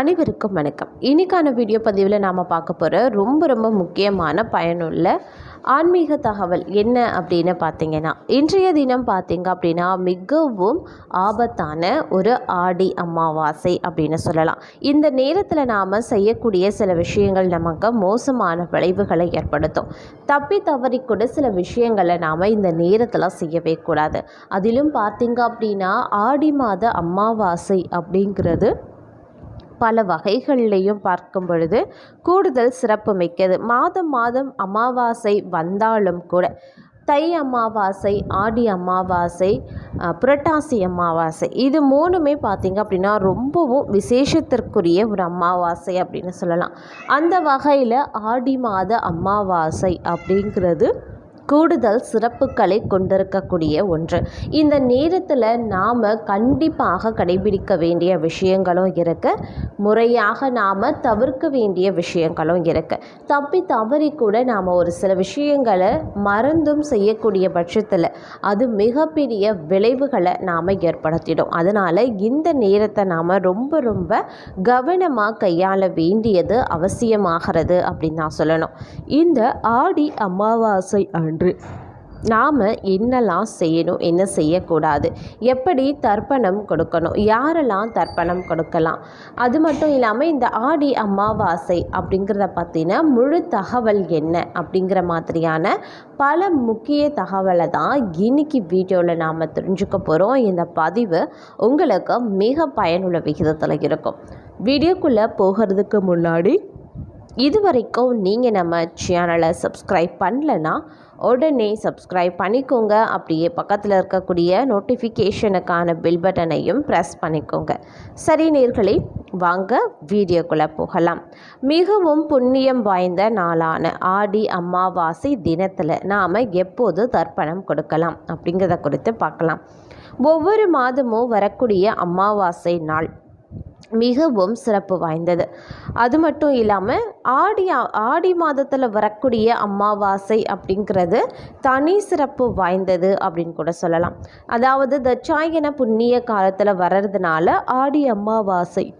அனைவருக்கும் வணக்கம். இன்னைக்கான வீடியோ பதிவில் நாம் பார்க்க போகிற ரொம்ப ரொம்ப முக்கியமான பயனுள்ள ஆன்மீக தகவல் என்ன அப்படின்னு பார்த்தீங்கன்னா இன்றைய தினம் பார்த்தீங்க அப்படின்னா மிகவும் ஆபத்தான ஒரு ஆடி அமாவாசை அப்படின்னு சொல்லலாம். இந்த நேரத்தில் நாம் செய்யக்கூடிய சில விஷயங்கள் நமக்கு மோசமான விளைவுகளை ஏற்படுத்தும். தப்பி தவறி கூட சில விஷயங்களை நாம் இந்த நேரத்தில் செய்யவே கூடாது. அதிலும் பார்த்தீங்க அப்படின்னா ஆடி மாத அமாவாசை அப்படிங்கிறது பல வகைகள்லையும் பார்க்கும் பொழுது கூடுதல் சிறப்பு மிக்கது மாதம் மாதம் அமாவாசை வந்தாலும் கூட தை அமாவாசை ஆடி அமாவாசை புரட்டாசி அமாவாசை இது மூணுமே பார்த்திங்க அப்படின்னா ரொம்பவும் விசேஷத்திற்குரிய ஒரு அமாவாசை அப்படின்னு சொல்லலாம். அந்த வகையில் ஆடி மாத அமாவாசை அப்படிங்கிறது கூடுதல் சிறப்புகளை கொண்டிருக்கக்கூடிய ஒன்று. இந்த நேரத்தில் நாம் கண்டிப்பாக கடைபிடிக்க வேண்டிய விஷயங்களும் இருக்குது முறையாக நாம் தவிர்க்க வேண்டிய விஷயங்களும் இருக்குது தப்பி தவறி கூட நாம் ஒரு சில விஷயங்களை மறந்தும் செய்யக்கூடிய பட்சத்தில் அது மிகப்பெரிய விளைவுகளை நாம் ஏற்படுத்திடும். அதனால் இந்த நேரத்தை நாம் ரொம்ப ரொம்ப கவனமாக கையாள வேண்டியது அவசியமாகிறது அப்படின்னு நான் சொல்லணும். இந்த ஆடி அமாவாசை அன்று நாம் என்னெல்லாம் செய்யணும் என்ன செய்யக்கூடாது எப்படி தர்ப்பணம் கொடுக்கணும் யாரெல்லாம் தர்ப்பணம் கொடுக்கலாம். அது மட்டும் இல்லாமல் இந்த ஆடி அமாவாசை அப்படிங்கிறத பற்றின முழு தகவல் என்ன அப்படிங்கிற மாதிரியான பல முக்கிய தகவலை தான் இன்னைக்கு வீடியோவில் நாம் தெரிஞ்சுக்க போகிறோம் இந்த பதிவு உங்களுக்கு மிக பயனுள்ள விகிதத்தில் இருக்கும். வீடியோக்குள்ளே போகிறதுக்கு முன்னாடி இது வரைக்கும் நீங்கள் நம்ம சேனலை சப்ஸ்கிரைப் பண்ணலன்னா உடனே சப்ஸ்கிரைப் பண்ணிக்கோங்க. அப்படியே பக்கத்தில் இருக்கக்கூடிய நோட்டிஃபிகேஷனுக்கான பில் பட்டனையும் ப்ரெஸ் பண்ணிக்கோங்க. சரி நேர்களே வாங்க வீடியோக்குள்ளே போகலாம். மிகவும் புண்ணியம் வாய்ந்த நாளான ஆடி அமாவாசை தினத்தில் நாம் எப்போது தர்ப்பணம் கொடுக்கலாம் அப்படிங்கிறத குறித்து பார்க்கலாம். ஒவ்வொரு மாதமும் வரக்கூடிய அமாவாசை நாள் மிகவும் சிறப்பு வாய்ந்தது. அது மட்டும் இல்லாமல் ஆடி ஆடி மாதத்தில் வரக்கூடிய அமாவாசை அப்படிங்கிறது தனி சிறப்பு வாய்ந்தது அப்படின்னு கூட சொல்லலாம். அதாவது தச்சாயன புண்ணிய காலத்தில் வர்றதுனால ஆடி அமாவாசை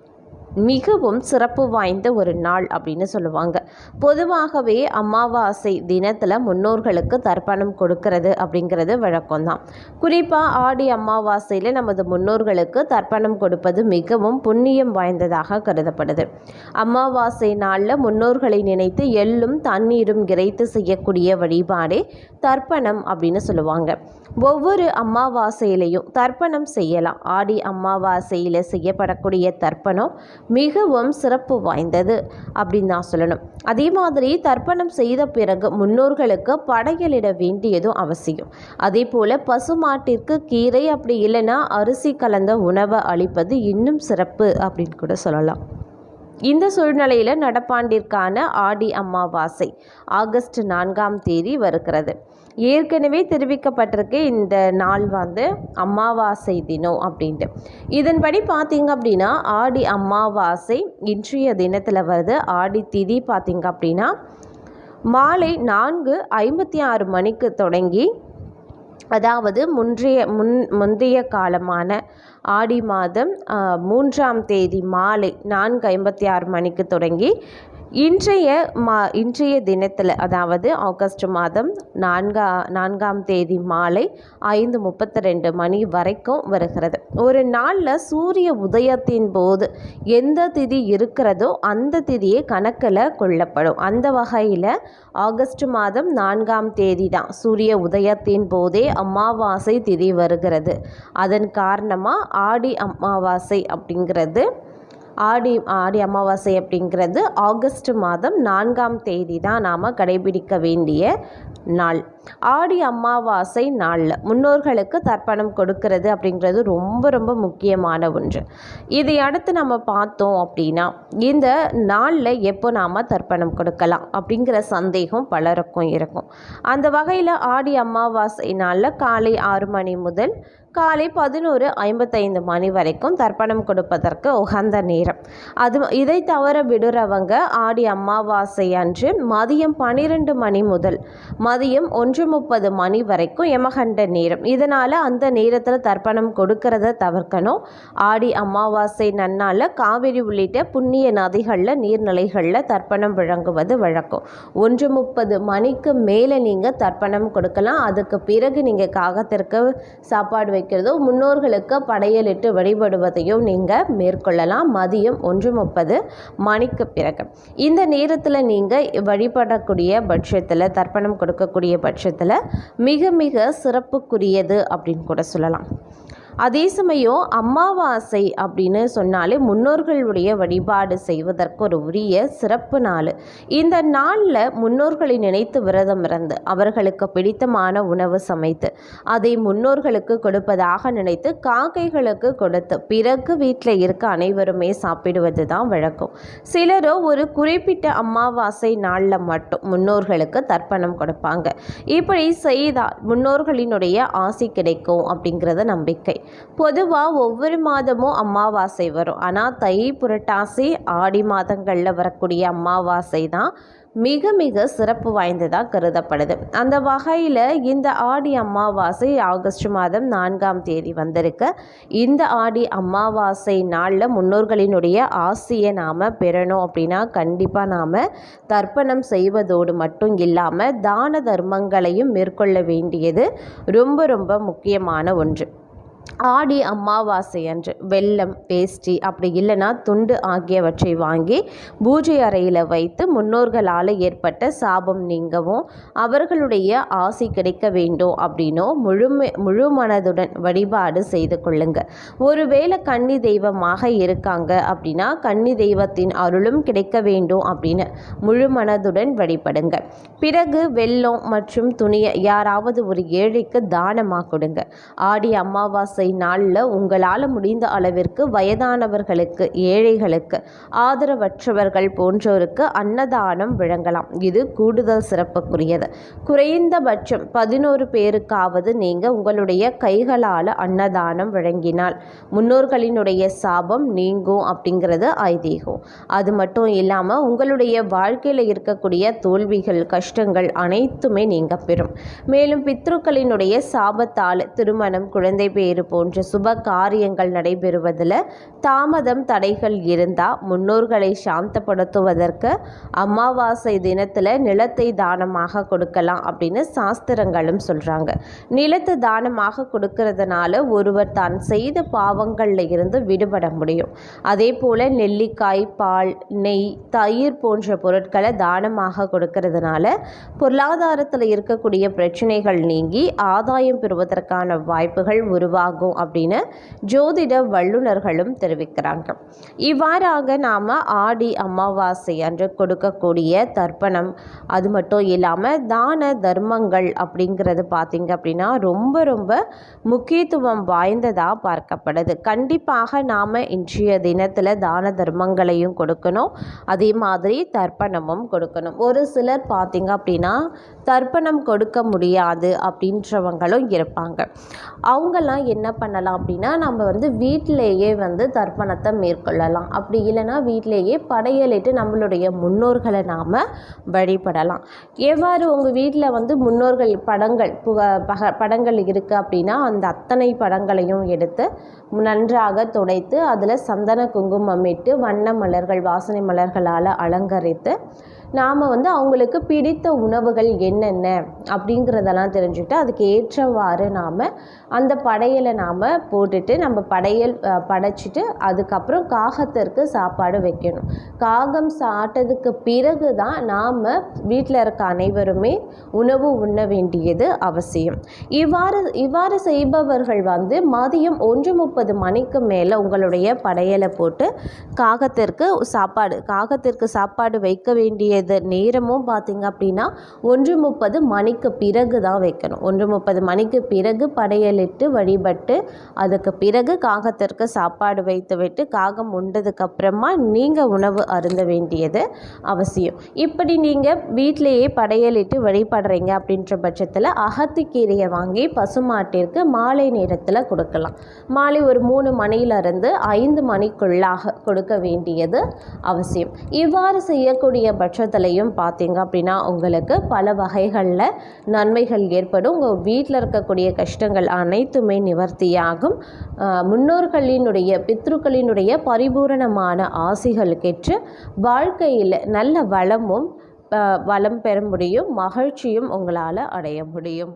மிகவும் சிறப்பு வாய்ந்த ஒரு நாள் அப்படின்னு சொல்லுவாங்க. பொதுவாகவே அமாவாசை தினத்தில் முன்னோர்களுக்கு தர்ப்பணம் கொடுக்கறது அப்படிங்கிறது வழக்கம்தான். குறிப்பாக ஆடி அமாவாசையில் நமது முன்னோர்களுக்கு தர்ப்பணம் கொடுப்பது மிகவும் புண்ணியம் வாய்ந்ததாக கருதப்படுது. அமாவாசை நாளில் முன்னோர்களை நினைத்து எள்ளும் தண்ணீரும் இறைத்து செய்யக்கூடிய வழிபாடே தர்ப்பணம் அப்படின்னு சொல்லுவாங்க. ஒவ்வொரு அமாவாசையிலையும் தர்ப்பணம் செய்யலாம். ஆடி அமாவாசையில் செய்யப்படக்கூடிய தர்ப்பணம் மிகவும் சிறப்பு வாய்ந்தது அப்படின்னு நான் சொல்லணும். அதே மாதிரி தர்ப்பணம் செய்த பிறகு முன்னோர்களுக்கு படையலிட வேண்டியதும் அவசியம். அதே போல் பசுமாட்டிற்கு கீரை அப்படி இல்லைன்னா அரிசி கலந்த உணவை அளிப்பது இன்னும் சிறப்பு அப்படின்னு கூட சொல்லலாம். இந்த சூழ்நிலையில் நடப்பாண்டிற்கான ஆடி அமாவாசை ஆகஸ்ட் நான்காம் தேதி வருகிறது. ஏற்கனவே தெரிவிக்கப்பட்டிருக்கு இந்த நாள் வந்து அமாவாசை தினம் அப்படின்ட்டு. இதன்படி பார்த்திங்க அப்படின்னா ஆடி அமாவாசை இன்றைய தினத்தில் வருது. ஆடி திதி பார்த்திங்க அப்படின்னா மாலை நான்கு ஐம்பத்தி ஆறு மணிக்கு தொடங்கி அதாவது முன்றைய முன் முந்தைய காலமான ஆடி மாதம் மூன்றாம் தேதி மாலை நான்கு ஐம்பத்தி ஆறு மணிக்கு தொடங்கி இன்றைய மா இன்றைய தினத்தில் அதாவது ஆகஸ்ட் மாதம் நான்கா நான்காம் தேதி மாலை ஐந்து முப்பத்தி ரெண்டு மணி வரைக்கும் வருகிறது. ஒரு நாளில் சூரிய உதயத்தின் போது எந்த திதி இருக்கிறதோ அந்த திதியே கணக்கில் கொள்ளப்படும். அந்த வகையில் ஆகஸ்ட் மாதம் நான்காம் தேதி தான் சூரிய உதயத்தின் போதே அமாவாசை திதி வருகிறது. அதன் காரணமாக ஆடி அமாவாசை அப்படிங்கிறது ஆடி ஆடி அமாவாசை அப்படிங்கிறது ஆகஸ்ட் மாதம் நான்காம் தேதி தான் நாம் கடைபிடிக்க வேண்டிய நாள். ஆடி அமாவாசை நாளில் முன்னோர்களுக்கு தர்ப்பணம் கொடுக்கறது அப்படிங்கிறது ரொம்ப ரொம்ப முக்கியமான ஒன்று. இதை அடுத்து நம்ம பார்த்தோம் அப்படின்னா இந்த நாளில் எப்போ நாம் தர்ப்பணம் கொடுக்கலாம் அப்படிங்கிற சந்தேகம் பலருக்கும் இருக்கும். அந்த வகையில் ஆடி அமாவாசை நாளில் காலை ஆறு மணி முதல் காலை பதினோரு ஐம்பத்தைந்து மணி வரைக்கும் தர்ப்பணம் கொடுப்பதற்கு உகந்த நேரம். அது இதை தவிர விடுறவங்க ஆடி அமாவாசை அன்று மதியம் பன்னிரெண்டு மணி முதல் மதியம் ஒன்று ஒன்று முப்பது மணி வரைக்கும் யமகண்ட நேரம். இதனால் அந்த நேரத்தில் தர்ப்பணம் கொடுக்கறத தவிர்க்கணும். ஆடி அமாவாசை நன்னால் காவிரி உள்ளிட்ட புண்ணிய நதிகளில் நீர்நிலைகளில் தர்ப்பணம் வழங்குவது வழக்கம். ஒன்று முப்பது மணிக்கு மேலே நீங்கள் தர்ப்பணம் கொடுக்கலாம். அதுக்கு பிறகு நீங்கள் காகத்திற்கு சாப்பாடு வைக்கிறதோ முன்னோர்களுக்கு படையலிட்டு வழிபடுவதையும் நீங்கள் மேற்கொள்ளலாம். மதியம் ஒன்று முப்பது மணிக்கு பிறகு. இந்த நேரத்தில் நீங்கள் வழிபடக்கூடிய பட்சத்தில் தர்ப்பணம் கொடுக்கக்கூடிய பட்சத்தில் மிக மிக சிறப்புக்குரியது அப்படின்னு கூட சொல்லலாம். அதே சமயம் அமாவாசை அப்படின்னு சொன்னாலே முன்னோர்களுடைய வழிபாடு செய்வதற்கு ஒரு உரிய சிறப்பு நாள். இந்த நாளில் முன்னோர்களை நினைத்து விரதம் இருந்து அவர்களுக்கு பிடித்தமான உணவு சமைத்து அதை முன்னோர்களுக்கு கொடுப்பதாக நினைத்து காக்கைகளுக்கு கொடுத்து பிறகு வீட்டில் இருக்க அனைவருமே சாப்பிடுவது தான் வழக்கம். சிலரோ ஒரு குறிப்பிட்ட அமாவாசை நாளில் மட்டும் முன்னோர்களுக்கு தர்ப்பணம் கொடுப்பாங்க. இப்படி செய்தால் முன்னோர்களினுடைய ஆசி கிடைக்கும் அப்படிங்கிறத நம்பிக்கை. பொதுவாக ஒவ்வொரு மாதமும் அமாவாசை வரும். ஆனால் தை புரட்டாசி ஆடி மாதங்களில் வரக்கூடிய அமாவாசை தான் மிக மிக சிறப்பு வாய்ந்ததாக கருதப்படுது. அந்த வகையில் இந்த ஆடி அமாவாசை ஆகஸ்ட் மாதம் நான்காம் தேதி வந்திருக்கு. இந்த ஆடி அமாவாசை நாளில் முன்னோர்களினுடைய ஆசையை நாம் பெறணும் அப்படின்னா கண்டிப்பாக நாம் தர்ப்பணம் செய்வதோடு மட்டும் இல்லாமல் தான தர்மங்களையும் மேற்கொள்ள வேண்டியது ரொம்ப ரொம்ப முக்கியமான ஒன்று. ஆடி அமாவாசை அன்று வெல்லம் பேஸ்டி அப்படி இல்லைன்னா துண்டு ஆகியவற்றை வாங்கி பூஜை அறையில் வைத்து முன்னோர்களால் ஏற்பட்ட சாபம் நீங்கவும் அவர்களுடைய ஆசை கிடைக்க வேண்டும் அப்படின்னோ முழுமை முழு மனதுடன் வழிபாடு செய்து கொள்ளுங்க. ஒருவேளை கன்னி தெய்வமாக இருக்காங்க அப்படின்னா கன்னி தெய்வத்தின் அருளும் கிடைக்க வேண்டும் அப்படின்னு முழு மனதுடன் வழிபடுங்க. பிறகு வெல்லம் மற்றும் துணியை யாராவது ஒரு ஏழைக்கு தானமாக கொடுங்க. ஆடி அமாவாசை நாளில் உங்களால் முடிந்த அளவிற்கு வயதானவர்களுக்கு ஏழைகளுக்கு ஆதரவற்றவர்கள் போன்றோருக்கு அன்னதானம் வழங்கலாம். இது கூடுதல் சிறப்புக்குரியது. குறைந்தபட்சம் பதினோரு பேருக்காவது நீங்கள் உங்களுடைய கைகளால் அன்னதானம் வழங்கினால் முன்னோர்களினுடைய சாபம் நீங்கும் அப்படிங்கிறது ஐதீகம். அது மட்டும் இல்லாமல் உங்களுடைய வாழ்க்கையில் இருக்கக்கூடிய தோல்விகள் கஷ்டங்கள் அனைத்துமே நீங்க பெறும். மேலும் பித்ருக்களினுடைய சாபத்தால் திருமணம் குழந்தை பேரு போன்ற சுப காரியங்கள் நடைபெறுவதில் தாமதம் தடைகள் இருந்தால் முன்னோர்களை சாந்தப்படுத்துவதற்கு அமாவாசை தினத்தில் நிலத்தை தானமாக கொடுக்கலாம் அப்படின்னு சாஸ்திரங்களும் சொல்கிறாங்க நிலத்தை தானமாக கொடுக்கறதுனால ஒருவர் தான் செய்த பாவங்களில் இருந்து விடுபட முடியும். அதே போல் நெல்லிக்காய் பால் நெய் தயிர் போன்ற பொருட்களை தானமாக கொடுக்கறதுனால பொருளாதாரத்தில் இருக்கக்கூடிய பிரச்சனைகள் நீங்கி ஆதாயம் பெறுவதற்கான வாய்ப்புகள் உருவாகும். அப்படின்னு ஜோதிட வல்லுநர்களும் தெரிவிக்கிறாங்க. இவ்வாறாக நாம் ஆடி அமாவாசை அன்று கொடுக்கக்கூடிய தர்ப்பணம் அது மட்டும் இல்லாமல் தான தர்மங்கள் அப்படிங்கிறது பார்த்திங்க அப்படின்னா ரொம்ப ரொம்ப முக்கியத்துவம் வாய்ந்ததாக பார்க்கப்படுது. கண்டிப்பாக நாம் இன்றைய தினத்தில் தான தர்மங்களையும் கொடுக்கணும். அதே மாதிரி தர்ப்பணமும் கொடுக்கணும். ஒரு சிலர் பார்த்திங்க அப்படின்னா தர்ப்பணம் கொடுக்க முடியாது அப்படின்றவங்களும் இருப்பாங்க. அவங்கெல்லாம் என்ன என்ன பண்ணலாம் அப்படின்னா நம்ம வந்து வீட்டிலேயே வந்து தர்ப்பணத்தை மேற்கொள்ளலாம். அப்படி இல்லைன்னா வீட்டிலேயே படையலிட்டு நம்மளுடைய முன்னோர்களை நாம் வழிபடலாம். எவ்வாறு உங்கள் வீட்டில் வந்து முன்னோர்கள் படங்கள் புக பக படங்கள் இருக்குது அப்படின்னா அந்த அத்தனை படங்களையும் எடுத்து நன்றாக துடைத்து அதில் சந்தன குங்குமம் இட்டு வண்ண மலர்கள் வாசனை மலர்களால் அலங்கரித்து நாம் வந்து அவங்களுக்கு பிடித்த உணவுகள் என்னென்ன அப்படிங்கிறதெல்லாம் தெரிஞ்சுக்கிட்டு அதுக்கு ஏற்றவாறு நாம் அந்த படையலை நாம் போட்டுட்டு நம்ம படையல் படைச்சிட்டு அதுக்கப்புறம் காகத்திற்கு சாப்பாடு வைக்கணும். காகம் சாப்பிட்டதுக்கு பிறகு தான் நாம் வீட்டில் இருக்க அனைவருமே உணவு உண்ண வேண்டியது அவசியம். இவ்வாறு இவ்வாறு செய்பவர்கள் வந்து மதியம் ஒன்று முப்பது மணிக்கு மேலே உங்களுடைய படையலை போட்டு காகத்திற்கு சாப்பாடு காகத்திற்கு சாப்பாடு வைக்க வேண்டிய வேண்டியது நேரமும் பார்த்தீங்க அப்படின்னா ஒன்று முப்பது மணிக்கு பிறகு தான் வைக்கணும். ஒன்று முப்பது மணிக்கு பிறகு படையலிட்டு வழிபட்டு அதுக்கு பிறகு காகத்திற்கு சாப்பாடு வைத்து விட்டு காகம் உண்டதுக்கு அப்புறமா நீங்கள் உணவு அருந்த வேண்டியது அவசியம். இப்படி நீங்கள் வீட்டிலேயே படையலிட்டு வழிபடுறீங்க அப்படின்ற பட்சத்தில் அகத்திக்கீரையை வாங்கி பசுமாட்டிற்கு மாலை நேரத்தில் கொடுக்கலாம். மாலை ஒரு மூணு மணியிலிருந்து ஐந்து மணிக்குள்ளாக கொடுக்க வேண்டியது அவசியம். இவ்வாறு செய்யக்கூடிய பட்சத்தில் குடும்பத்திலையும் பார்த்தீங்க அப்படின்னா உங்களுக்கு பல வகைகளில் நன்மைகள் ஏற்படும். உங்கள் வீட்டில் இருக்கக்கூடிய கஷ்டங்கள் அனைத்துமே நிவர்த்தியாகும். முன்னோர்களினுடைய பித்ருக்களினுடைய பரிபூரணமான ஆசிகள் கெற்று வாழ்க்கையில் நல்ல வளமும் வளம் பெற முடியும் மகிழ்ச்சியும் உங்களால் அடைய முடியும்.